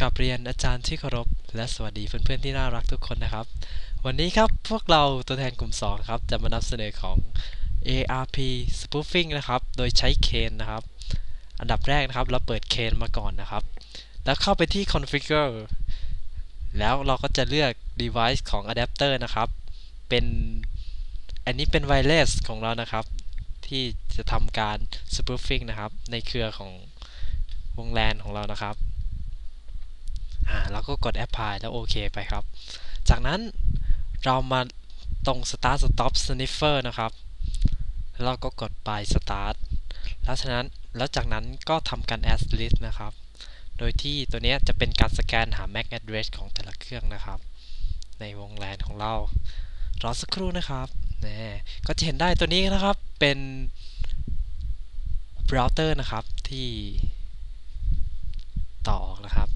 กับเรียนอาจารย์ที่เคารพและสวัสดีเพื่อนๆที่น่ารักทุกคนนะครับ วันนี้ครับพวกเราตัวแทนกลุ่ม 2 ครับ จะมานำเสนอของ ARP spoofing นะครับ โดยใช้เคนนะครับ อันดับแรกนะครับเราเปิดเคนมาก่อนนะครับ แล้วเข้าไปที่ configure แล้วเราก็จะเลือก device ของ adapter นะครับ เป็นอันนี้เป็น wireless ของเรานะครับ ที่จะทำการ spoofing นะครับ ในเครือของวง LAN ของเรานะครับ เราก็กด apply แล้วโอเคไปครับ จากนั้นเรามาตรง start stop sniffer นะครับ แล้วเราก็กดไป start แล้วฉะนั้นแล้วจากนั้นก็ทำการ add list นะครับ โดยที่ตัวนี้จะเป็นการสแกนหา MAC address ของแต่ละเครื่องนะครับ ในวง LAN ของเรา รอสักครู่นะครับนี่ก็จะเห็นได้ตัวนี้นะครับเป็น router นะครับที่ต่อออกนะครับ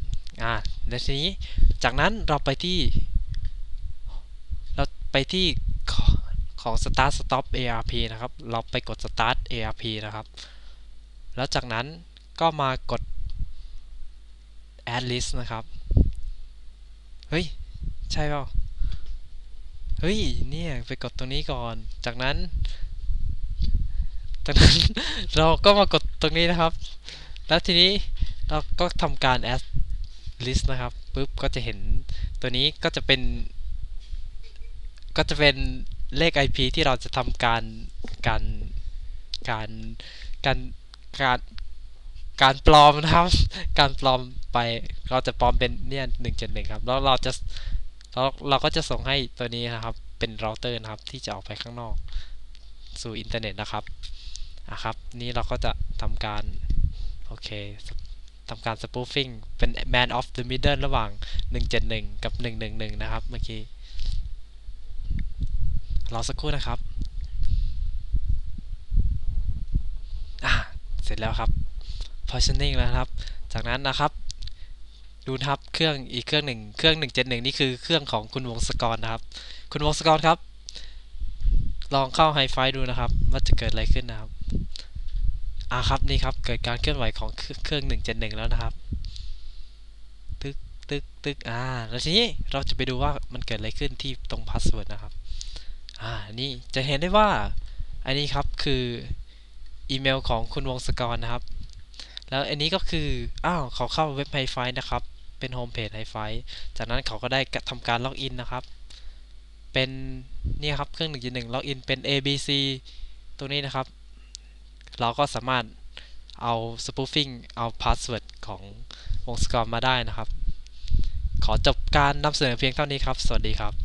อ่าในทีนี้จากนั้นเราไปที่ เราไปที่ของ start stop ARP นะครับ เราไปกด start ARP นะครับ แล้วจากนั้นก็มากด add list นะครับ เฮ้ย ใช่เปล่า เฮ้ย เนี่ย ไปกดตรงนี้ก่อน จากนั้น จากนั้น เราก็มากดตรงนี้นะครับ แล้วทีนี้เราก็ทำการ add list นะครับปุ๊บก็จะเห็นตัวนี้ก็จะเป็น ก็จะเป็นเลข IP ที่เราจะทำการการการการการการปลอมนะครับ การปลอมไปเราจะปลอมเป็นเนี่ยหนึ่งเจ็ดหนึ่งครับ แล้วเราจะเราเราก็จะส่งให้ตัวนี้นะครับ เป็นเราเตอร์นะครับ ที่จะออกไปข้างนอก สู่อินเทอร์เน็ตนะครับอะครับ นี่เราก็จะทำการ โอเค ทำการ spoofing เป็น man of the middle ระหว่าง 171 กับ 111 นะครับ เมื่อกี้ รอสักครู่นะครับ อ่า เสร็จแล้วครับ positioning แล้วครับ จากนั้นนะครับดูนะครับเครื่องอีกเครื่องหนึ่งเครื่อง 171 นี่คือเครื่องของคุณวงศกรนะครับ คุณวงศกรครับ ลองเข้าไฮไฟดูนะครับว่าจะเกิดอะไรขึ้นนะครับ อ่าครับนี่ครับเกิดการเคลื่อนไหวของเครื่อง171แล้วนะครับตึกตึกตึกอ่าแล้วทีนี้เราจะไปดูว่ามันเกิดอะไรขึ้นที่ตรงพาสเวิร์ดนะครับอ่านี่จะเห็นได้ว่าอันนี้ครับคืออีเมลของคุณวงศกรนะครับ แล้วอันนี้ก็คืออ้าวเขาเข้าเว็บไฮไฟนะครับเป็นโฮมเพจไฮไฟจากนั้นเขาก็ได้ทำการล็อกอินนะครับเป็นนี่ครับเครื่อง1.1ล็อกอินเป็น ABC ตัวนี้นะครับ เราก็สามารถเอา spoofing เอา password ของวงสกอร์มาได้นะครับ ขอจบการนำเสนอเพียงเท่านี้ครับ สวัสดีครับ